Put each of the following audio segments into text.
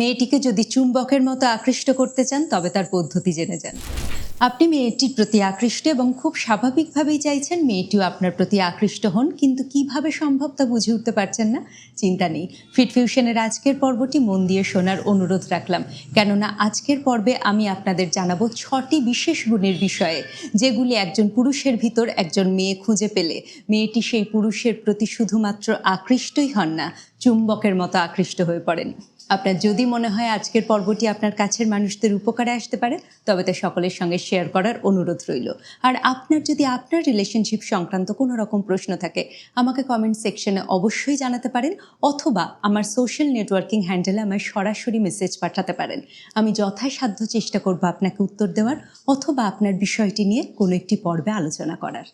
মেয়েটিকে যদি চুম্বকের মতো আকৃষ্ট করতে চান, তবে তার পদ্ধতি জেনে যান। আপনি মেয়েটির প্রতি আকৃষ্ট এবং খুব স্বাভাবিকভাবেই চাইছেন মেয়েটিও আপনার প্রতি আকৃষ্ট হন, কিন্তু কীভাবে সম্ভব তা বুঝে উঠতে পারছেন না? চিন্তা নেই। ফিট ফিউশনের আজকের পর্বটি মন দিয়ে শোনার অনুরোধ রাখলাম। কেননা আজকের পর্বে আমি আপনাদের জানাব ছটি বিশেষ গুণের বিষয়ে, যেগুলি একজন পুরুষের ভিতর একজন মেয়ে খুঁজে পেলে। মেয়েটি সেই পুরুষের প্রতি শুধুমাত্র আকৃষ্টই হন না, চুম্বকের মতো আকৃষ্ট হয়ে পড়েন। আপনার যদি মনে হয় আজকের পর্বটি আপনার কাছের মানুষদের উপকারে আসতে পারে, তবে তা সকলের সঙ্গে শেয়ার করার অনুরোধ রইল। আর আপনার যদি আপনার রিলেশনশিপ সংক্রান্ত কোনো রকম প্রশ্ন থাকে, আমাকে কমেন্ট সেকশনে অবশ্যই জানাতে পারেন, অথবা আমার সোশ্যাল নেটওয়ার্কিং হ্যান্ডেলে আমায় সরাসরি মেসেজ পাঠাতে পারেন। আমি যথাসাধ্য চেষ্টা করব আপনাকে উত্তর দেওয়ার, অথবা আপনার বিষয়টি নিয়ে কোনো একটি পর্বে আলোচনা করার।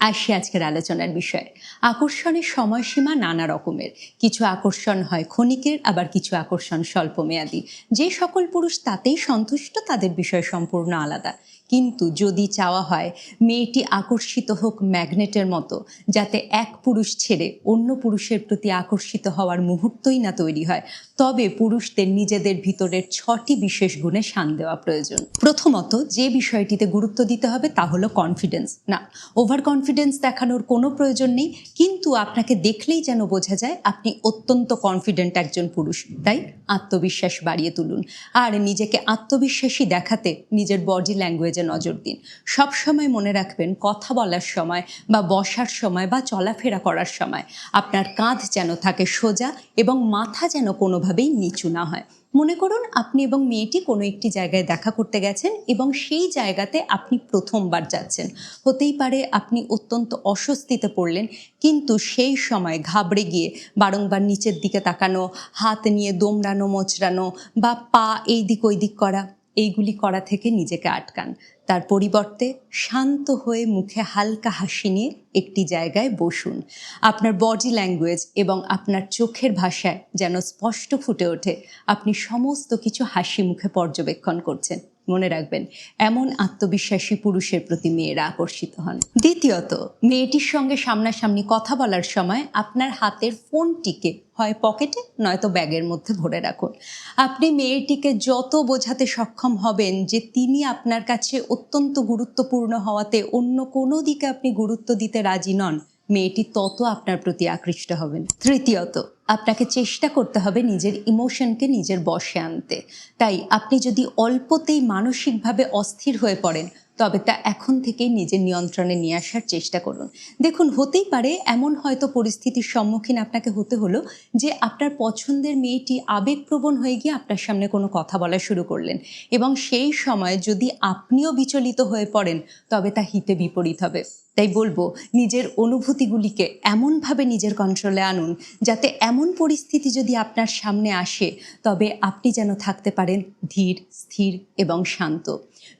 আসি আজকের আলোচনার বিষয়ে। আকর্ষণের সময়সীমা নানা রকমের। কিছু আকর্ষণ হয় ক্ষণিকের, আবার কিছু আকর্ষণ স্বল্পমেয়াদী। যে সকল পুরুষ তাতেই সন্তুষ্ট, তাদের বিষয় সম্পূর্ণ আলাদা। কিন্তু যদি চাওয়া হয়, মেয়েটি আকর্ষিত হোক ম্যাগনেটের মতো, যাতে এক পুরুষ ছেড়ে অন্য পুরুষের প্রতি আকর্ষিত হওয়ার মুহূর্তই না তৈরি হয়, তবে পুরুষদের নিজেদের ভিতরের ছটি বিশেষ গুণে শান দেওয়া প্রয়োজন। প্রথমত, যে বিষয়টিতে গুরুত্ব দিতে হবে তা হলো কনফিডেন্স না ওভার কনফিডেন্স দেখানোর কোনো প্রয়োজন নেই, কিন্তু আপনাকে দেখলেই যেন বোঝা যায় আপনি অত্যন্ত কনফিডেন্ট একজন পুরুষ। তাই আত্মবিশ্বাস বাড়িয়ে তুলুন। আর নিজেকে আত্মবিশ্বাসী দেখাতে নিজের বডি ল্যাঙ্গুয়েজে নজর দিন। সব সময় মনে রাখবেন, কথা বলার সময় বা বসার সময় বা চলাফেরা করার সময় আপনার কাঁধ যেন থাকে সোজা এবং মাথা যেন কোনোভাবেই নিচু না হয়। মনে করুন, আপনি এবং মেয়েটি কোনো একটি জায়গায় দেখা করতে গেছেন এবং সেই জায়গাতে আপনি প্রথমবার যাচ্ছেন। হতেই পারে আপনি অত্যন্ত অস্বস্তিতে পড়লেন, কিন্তু সেই সময় ঘাবড়ে গিয়ে বারংবার নিচের দিকে তাকানো, হাত নিয়ে দোমড়ানো, মোচড়ানো বা পা এই দিক ওই দিক করা এইগুলি করা থেকে নিজেকে আটকান। তার পরিবর্তে শান্ত হয়ে মুখে হালকা হাসি নিয়ে একটি জায়গায় বসুন। আপনার বডি ল্যাঙ্গুয়েজ এবং আপনার চোখের ভাষায় যেন স্পষ্ট ফুটে ওঠে। আপনি সমস্ত কিছু হাসি মুখে পর্যবেক্ষণ করছেন। মনে রাখবেন, এমন আত্মবিশ্বাসী পুরুষের প্রতি মেয়েরা আকর্ষিত হন। দ্বিতীয়ত, মেয়েটির সঙ্গে সামনাসামনি কথা বলার সময় আপনার হাতের ফোনটিকে হয় পকেটে, নয়তো ব্যাগের মধ্যে ভরে রাখুন। আপনি মেয়েটিকে যত বোঝাতে সক্ষম হবেন যে তিনি আপনার কাছে অত্যন্ত গুরুত্বপূর্ণ হওয়াতে অন্য কোনো দিকে আপনি গুরুত্ব দিতে রাজি নন, মেয়েটি তত আপনার প্রতি আকৃষ্ট হবেন। তৃতীয়ত আপনাকে চেষ্টা করতে হবে নিজের ইমোশনকে নিজের বশে আনতে। তাই আপনি যদি অল্পতেই মানসিকভাবে অস্থির হয়ে পড়েন তবে তা এখন থেকেই নিজের নিয়ন্ত্রণে নিয়ে আসার চেষ্টা করুন। দেখুন, হতেই পারে এমন হয়তো পরিস্থিতির সম্মুখীন আপনাকে হতে হলো যে আপনার পছন্দের মেয়েটি আবেগপ্রবণ হয়ে গিয়ে আপনার সামনে কোনো কথা বলা শুরু করলেন এবং সেই সময় যদি আপনিও বিচলিত হয়ে পড়েন, তবে তা হিতে বিপরীত হবে। তাই বলব, নিজের অনুভূতিগুলিকে এমনভাবে নিজের কন্ট্রোলে আনুন যাতে এমন পরিস্থিতি যদি আপনার সামনে আসে, তবে আপনি যেন থাকতে পারেন ধীর, স্থির এবং শান্ত।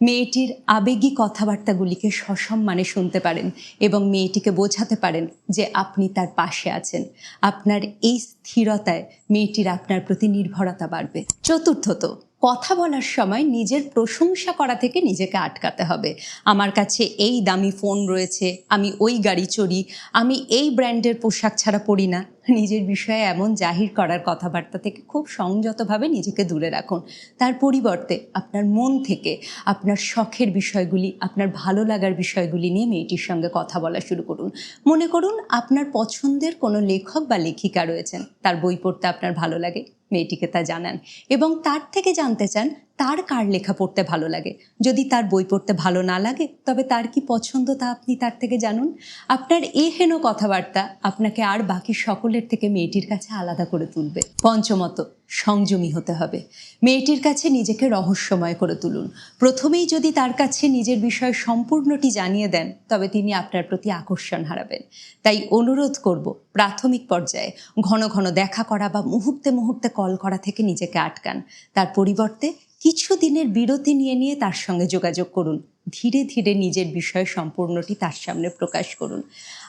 মেয়েটির আবেগী কথাবার্তাগুলিকে সসম্মানে শুনতে পারেন এবং মেয়েটিকে বোঝাতে পারেন যে আপনি তার পাশে আছেন। আপনার এই স্থিরতায় মেয়েটির আপনার প্রতি নির্ভরতা বাড়বে। চতুর্থত, কথা বলার সময় নিজের প্রশংসা করা থেকে নিজেকে আটকাতে হবে। আমার কাছে এই দামি ফোন রয়েছে, আমি ওই গাড়ি চড়ি, আমি এই ব্র্যান্ডের পোশাক ছাড়া পরি না। নিজের বিষয়ে এমন জাহির করার কথাবার্তা থেকে খুব সংযতভাবে নিজেকে দূরে রাখুন। তার পরিবর্তে আপনার মন থেকে আপনার শখের বিষয়গুলি, আপনার ভালো লাগার বিষয়গুলি নিয়ে মেয়েটির সঙ্গে কথা বলা শুরু করুন। মনে করুন আপনার পছন্দের কোনো লেখক বা লেখিকা রয়েছেন। তার বই পড়তে আপনার ভালো লাগে, মেয়েটিকে তা জানান। এবং তার থেকে জানতে চান তার কার লেখা পড়তে ভালো লাগে? যদি তার বই পড়তে ভালো না লাগে, তবে তার কি পছন্দ তা আপনি তার থেকে জানুন। আপনার এ হেন কথাবার্তা আপনাকে আর বাকি সকলের থেকে মেয়েটির কাছে আলাদা করে তুলবে। পঞ্চমত, সংযমী হতে হবে। মেয়েটির কাছে নিজেকে রহস্যময় করে তুলুন। প্রথমেই যদি তার কাছে নিজের বিষয় সম্পূর্ণটি জানিয়ে দেন, তবে তিনি আপনার প্রতি আকর্ষণ হারাবেন। তাই অনুরোধ করব, প্রাথমিক পর্যায়ে ঘন ঘন দেখা করা বা মুহূর্তে মুহূর্তে কল করা থেকে নিজেকে আটকান। তার পরিবর্তে কিছু দিনের বিরতি নিয়ে নিয়ে তার সঙ্গে যোগাযোগ করুন। ধীরে ধীরে নিজের বিষয় সম্পূর্ণটি তার সামনে প্রকাশ করুন।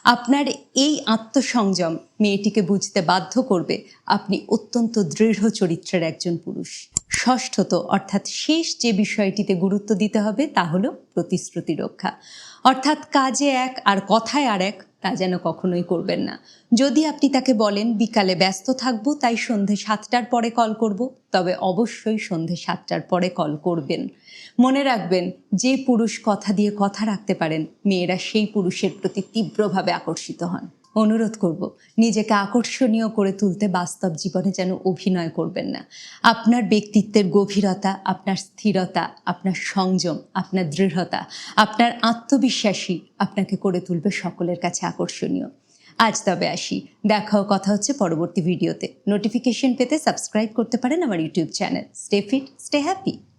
আপনার এই আত্মসংযম মেয়েটিকে বুঝতে বাধ্য করবে আপনি অত্যন্ত দৃঢ় চরিত্রের একজন পুরুষ। ষষ্ঠত, অর্থাৎ শেষ যে বিষয়টিতে গুরুত্ব দিতে হবে তা হলো প্রতিশ্রুতি রক্ষা। অর্থাৎ কাজে এক আর কথায় আর এক তা যেন কখনোই করবেন না। যদি আপনি তাকে বলেন, বিকালে ব্যস্ত থাকব, তাই সন্ধে সাতটার পরে কল করব। তবে অবশ্যই সন্ধে সাতটার পরে কল করবেন। মনে রাখবেন, যে পুরুষ কথা দিয়ে কথা রাখতে পারেন, মেয়েরা সেই পুরুষের প্রতি তীব্রভাবে আকর্ষিত হন। অনুরোধ করব, নিজেকে আকর্ষণীয় করে তুলতে বাস্তব জীবনে যেন অভিনয় করবেন না। আপনার ব্যক্তিত্বের গভীরতা, আপনার স্থিরতা, আপনার সংযম, আপনার দৃঢ়তা, আপনার আত্মবিশ্বাসী আপনাকে করে তুলবে সকলের কাছে আকর্ষণীয়। আজ তবে আসি দেখাও কথা হচ্ছে পরবর্তী ভিডিওতে। নোটিফিকেশন পেতে সাবস্ক্রাইব করতে পারেন আমার YouTube channel stay fit stay happy